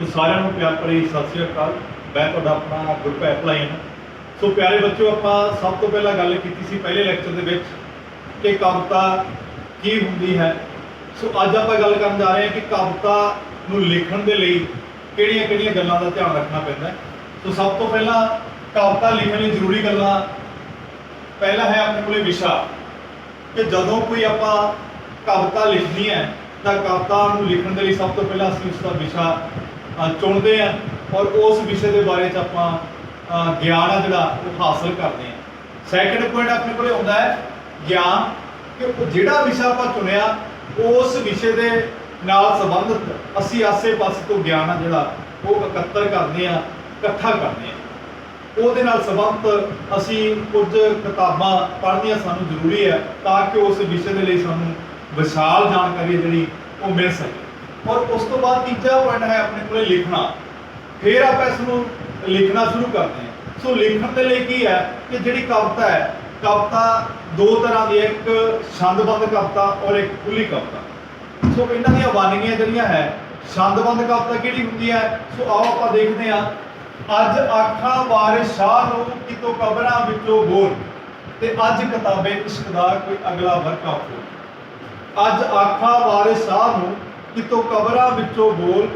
ਸੋ ਸਾਰਿਆਂ ਨੂੰ ਪਿਆਰ ਭਰੀ ਸਤਿ ਸ੍ਰੀ ਅਕਾਲ। ਮੈਂ ਤੁਹਾਡਾ ਆਪਣਾ ਗੁਰਪ੍ਰੀਤ ਲਾਈਨ ਸੋ ਪਿਆਰੇ ਬੱਚਿਓ, ਆਪਾਂ ਸਭ ਤੋਂ ਪਹਿਲਾਂ ਗੱਲ ਕੀਤੀ ਸੀ ਪਹਿਲੇ ਲੈਕਚਰ ਦੇ ਵਿੱਚ ਕਿ ਕਵਿਤਾ ਕੀ ਹੁੰਦੀ ਹੈ। ਸੋ ਅੱਜ ਆਪਾਂ ਗੱਲ ਕਰਨ ਜਾ ਰਹੇ ਹਾਂ ਕਿ ਕਵਿਤਾ ਨੂੰ ਲਿਖਣ ਦੇ ਲਈ ਕਿਹੜੀਆਂ-ਕਿਹੜੀਆਂ ਗੱਲਾਂ ਦਾ ਧਿਆਨ ਰੱਖਣਾ ਪੈਂਦਾ ਹੈ। ਸੋ ਸਭ ਤੋਂ ਪਹਿਲਾਂ ਕਵਿਤਾ ਲਿਖਣ ਲਈ ਜ਼ਰੂਰੀ ਗੱਲਾਂ। ਪਹਿਲਾ ਹੈ ਆਪਣੇ ਕੋਲੇ ਵਿਸ਼ਾ। ਕਿ ਜਦੋਂ ਕੋਈ ਆਪਾਂ ਕਵਿਤਾ ਲਿਖਣੀ ਹੈ, ਤਾਂ ਕਵਿਤਾ ਨੂੰ ਲਿਖਣ ਦੇ ਲਈ ਸਭ ਤੋਂ ਪਹਿਲਾਂ ਅਸੀਂ ਉਸ ਦਾ ਵਿਸ਼ਾ ਚੁਣਦੇ ਹਾਂ ਔਰ ਉਸ ਵਿਸ਼ੇ ਦੇ ਬਾਰੇ ਚ ਆਪਾਂ ਗਿਆਨ ਆ ਜਿਹੜਾ ਉਹ ਹਾਸਲ ਕਰਦੇ ਹਾਂ ਸੈਕੰਡ ਪੁਆਇੰਟ ਆਪਣੇ ਕੋਲੇ ਆਉਂਦਾ ਹੈ ਗਿਆਨ, ਕਿ ਜਿਹੜਾ ਵਿਸ਼ਾ ਆਪਾਂ ਚੁਣਿਆ, ਉਸ ਵਿਸ਼ੇ ਦੇ ਨਾਲ ਸੰਬੰਧਿਤ ਅਸੀਂ ਆਸੇ-ਪਾਸੇ ਤੋਂ ਗਿਆਨ ਆ ਜਿਹੜਾ ਉਹ ਇਕੱਤਰ ਕਰਦੇ ਹਾਂ ਇਕੱਠਾ ਕਰਦੇ ਹਾਂ ਉਹਦੇ ਨਾਲ ਸੰਬੰਧਿਤ ਅਸੀਂ ਕੁਝ ਕਿਤਾਬਾਂ ਪੜ੍ਹਨੀਆਂ ਸਾਨੂੰ ਜ਼ਰੂਰੀ ਹੈ ਤਾਂ ਕਿ ਉਸ ਵਿਸ਼ੇ ਦੇ ਲਈ ਸਾਨੂੰ ਵਿਸ਼ਾਲ ਜਾਣਕਾਰੀ ਜਿਹੜੀ ਉਹ ਮਿਲ ਸਕੇ। ਔਰ ਉਸ ਤੋਂ ਬਾਅਦ ਤੀਜਾ ਪੁਆਇੰਟ ਹੈ ਆਪਣੇ ਕੋਲੇ ਲਿਖਣਾ। ਫਿਰ ਆਪਾਂ ਇਸ ਨੂੰ ਲਿਖਣਾ ਸ਼ੁਰੂ ਕਰਦੇ ਹਾਂ। ਸੋ ਲਿਖਣ ਦੇ ਲਈ ਕੀ ਹੈ ਕਿ ਜਿਹੜੀ ਕਵਿਤਾ ਹੈ, ਕਵਿਤਾ ਦੋ ਤਰ੍ਹਾਂ ਦੀ ਇੱਕ ਛੰਦਬੰਦ ਕਵਿਤਾ ਔਰ ਇੱਕ ਖੁੱਲੀ ਕਵਿਤਾ। ਸੋ ਇਹਨਾਂ ਦੀਆਂ ਵੰਨਗੀਆਂ ਜਿਹੜੀਆਂ ਹੈ, ਛੰਦਬੰਦ ਕਵਿਤਾ ਕਿਹੜੀ ਹੁੰਦੀ ਹੈ? ਸੋ ਆਓ ਆਪਾਂ ਦੇਖਦੇ ਹਾਂ। ਅੱਜ ਆਖਾਂ ਵਾਰਿਸ ਸ਼ਾਹ ਨੂੰ ਕਿਤੋਂ ਕਬਰਾਂ ਵਿੱਚੋਂ ਬੋਲ ਤੇ ਅੱਜ ਕਿਤਾਬੇ ਇਸ਼ਕ ਦਾ ਕੋਈ ਅਗਲਾ ਵਰਕਾ ਹੋ ਅੱਜ ਆਖਾਂ ਵਾਰਿਸ ਸ਼ਾਹ ਨੂੰ ਕਿਤੋਂ ਕਬਰਾਂ ਵਿੱਚੋਂ ਬੋਲ,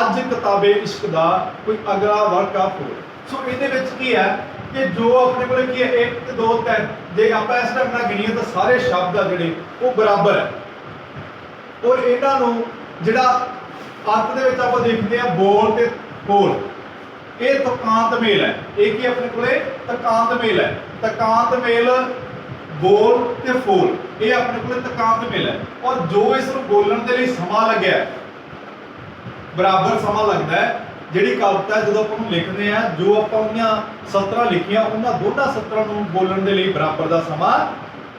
ਅੱਜ ਕਿਤਾਬੇ ਇਸ਼ਕ ਦਾ ਕੋਈ ਅਗਲਾ ਵਰਕਾ ਹੋ ਸੋ ਇਹਦੇ ਵਿੱਚ ਕੀ ਹੈ ਕਿ ਜੋ ਆਪਣੇ ਕੋਲੇ ਕੀ ਹੈ 1 2 3 ਜੇ ਆਪਾਂ ਇਸ ਢੰਗ ਨਾਲ ਗਿਣੀਏ ਤਾਂ ਸਾਰੇ ਸ਼ਬਦ ਆ ਜਿਹੜੇ, ਉਹ ਬਰਾਬਰ ਹੈ। ਔਰ ਇਹਨਾਂ ਨੂੰ ਜਿਹੜਾ ਅੱਤ ਦੇ ਵਿੱਚ ਆਪਾਂ ਦੇਖਦੇ ਆ ਬੋਲ ਤੇ ਬੋਲ ਇਹ ਤਕਾਂਤ ਮੇਲ ਹੈ। ਇਹ ਕੀ ਆਪਣੇ ਕੋਲੇ? ਤਕਾਂਤ ਮੇਲ ਹੈ। ਤਕਾਂਤ ਮੇਲ ਬੋਲ ਤੇ ਫੋਲ। ਇਹ ਆਪਣੇ ਕੋਲੇ ਤਕਾਂਤ ਮੇਲ ਹੈ। ਔਰ ਜੋ ਇਸ ਨੂੰ ਬੋਲਣ ਦੇ ਲਈ ਸਮਾਂ ਲੱਗਿਆ ਬਰਾਬਰ ਸਮਾਂ ਲੱਗਦਾ ਹੈ, ਜਿਹੜੀ ਕਵਿਤਾ ਜਦੋਂ ਆਪਾਂ ਨੂੰ ਲਿਖਦੇ ਆ ਜੋ ਆਪਾਂ ਉਹਦੀਆਂ ਸਤਰਾਂ ਲਿਖੀਆਂ, ਉਹਨਾਂ ਦੋਨਾਂ ਸਤਰਾਂ ਨੂੰ ਬੋਲਣ ਦੇ ਲਈ ਬਰਾਬਰ ਦਾ ਸਮਾਂ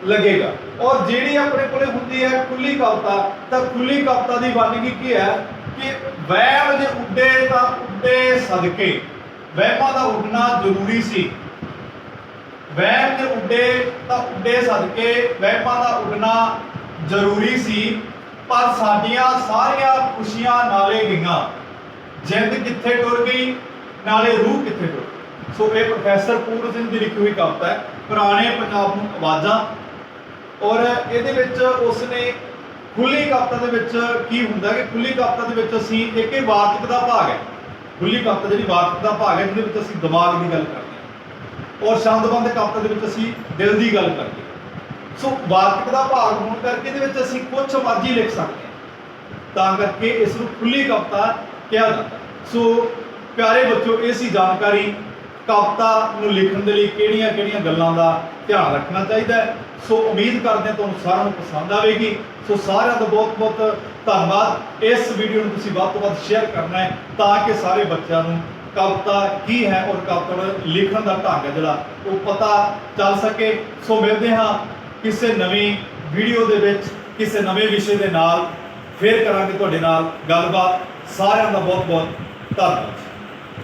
ਲੱਗੇਗਾ। ਔਰ ਜਿਹੜੀ ਆਪਣੇ ਕੋਲੇ ਹੁੰਦੀ ਹੈ ਖੁੱਲੀ ਕਵਿਤਾ, ਤਾਂ ਖੁੱਲੀ ਕਵਿਤਾ ਦੀ ਵੰਨਗੀ ਕੀ ਹੈ? ਕਿ ਵਹਿਮ ਜੇ ਉੱਡੇ ਤਾਂ ਉੱਡੇ ਸਦਕੇ। ਵਹਿਮਾਂ ਦਾ ਉੱਡਣਾ ਜ਼ਰੂਰੀ ਸੀ। ਵਹਿਮ ਜੇ ਉੱਡੇ ਤਾਂ ਉੱਡੇ ਸਦਕੇ ਵਹਿਮਾਂ ਦਾ ਉੱਡਣਾ ਜ਼ਰੂਰੀ ਸੀ, ਪਰ ਸਾਡੀਆਂ ਸਾਰੀਆਂ ਖੁਸ਼ੀਆਂ ਨਾਲੇ ਗਈਆਂ। ਜਿੰਦ ਕਿੱਥੇ ਟੁਰ ਗਈ, ਨਾਲੇ ਰੂਹ ਕਿੱਥੇ ਟੁਰ ਗਈ। ਸੋ ਇਹ ਪ੍ਰੋਫੈਸਰ ਪੂਰਨ ਸਿੰਘ ਦੀ ਲਿਖੀ ਹੋਈ ਕਵਿਤਾ ਹੈ, ਪੁਰਾਣੇ ਪੰਜਾਬ ਨੂੰ ਆਵਾਜ਼ਾਂ। ਔਰ ਇਹਦੇ ਵਿੱਚ ਉਸਨੇ ਖੁੱਲੀ ਕਵਿਤਾ ਦੇ ਵਿੱਚ ਕੀ ਹੁੰਦਾ ਕਿ ਖੁੱਲੀ ਕਵਿਤਾ ਦੇ ਵਿੱਚ ਅਸੀਂ ਇੱਕ ਹੀ ਵਾਰਤਕ ਦਾ ਭਾਗ ਹੈ। ਖੁੱਲੀ ਕਵਿਤਾ ਜਿਹੜੀ ਵਾਰਤਕ ਦਾ ਭਾਗ ਹੈ, ਜਿਹਦੇ ਵਿੱਚ ਅਸੀਂ ਦਿਮਾਗ ਦੀ ਗੱਲ ਕਰਦੇ ਔਰ ਸ਼ਬਦਬੰਦ ਕਵਿਤਾ ਦੇ ਵਿੱਚ ਅਸੀਂ ਦਿਲ ਦੀ ਗੱਲ ਕਰਦੇ ਸੋ ਵਾਰਤਕ ਦਾ ਭਾਗ ਹੋਣ ਕਰਕੇ ਇਹਦੇ ਵਿੱਚ ਅਸੀਂ ਕੁਝ ਮਰਜ਼ੀ ਲਿਖ ਸਕਦੇ ਹਾਂ। ਤਾਂ ਕਰਕੇ ਇਸ ਨੂੰ ਖੁੱਲੀ ਕਵਿਤਾ ਕਿਹਾ ਜਾਂਦਾ ਸੋ ਪਿਆਰੇ ਬੱਚਿਓ, ਇਹ ਸੀ ਜਾਣਕਾਰੀ। ਕਵਿਤਾ ਨੂੰ ਲਿਖਣ ਦੇ ਲਈ ਕਿਹੜੀਆਂ-ਕਿਹੜੀਆਂ ਗੱਲਾਂ ਦਾ ਧਿਆਨ ਰੱਖਣਾ ਚਾਹੀਦਾ ਹੈ। ਸੋ ਉਮੀਦ ਕਰਦੇ ਹਾਂ ਤੁਹਾਨੂੰ ਸਾਰਿਆਂ ਨੂੰ ਪਸੰਦ ਆਵੇਗੀ। ਸੋ ਸਾਰਿਆਂ ਦਾ ਬਹੁਤ-ਬਹੁਤ ਧੰਨਵਾਦ। ਇਸ ਵੀਡੀਓ ਨੂੰ ਤੁਸੀਂ ਵੱਧ ਤੋਂ ਵੱਧ ਸ਼ੇਅਰ ਕਰਨਾ ਹੈ ਤਾਂ ਕਿ ਸਾਰੇ ਬੱਚਿਆਂ ਨੂੰ ਕਵਿਤਾ ਕੀ ਹੈ ਔਰ ਕਵਿਤਾ ਲਿਖਣ ਦਾ ਢੰਗ ਹੈ ਜਿਹੜਾ, ਉਹ ਪਤਾ ਚੱਲ ਸਕੇ। ਸੋ ਮਿਲਦੇ ਹਾਂ ਕਿਸੇ ਨਵੀਂ ਵੀਡੀਓ ਦੇ ਵਿੱਚ, ਕਿਸੇ ਨਵੇਂ ਵਿਸ਼ੇ ਦੇ ਨਾਲ। ਫੇਰ ਕਰਾਂਗੇ ਤੁਹਾਡੇ ਨਾਲ ਗੱਲਬਾਤ। ਸਾਰਿਆਂ ਦਾ ਬਹੁਤ ਬਹੁਤ ਧੰਨਵਾਦ।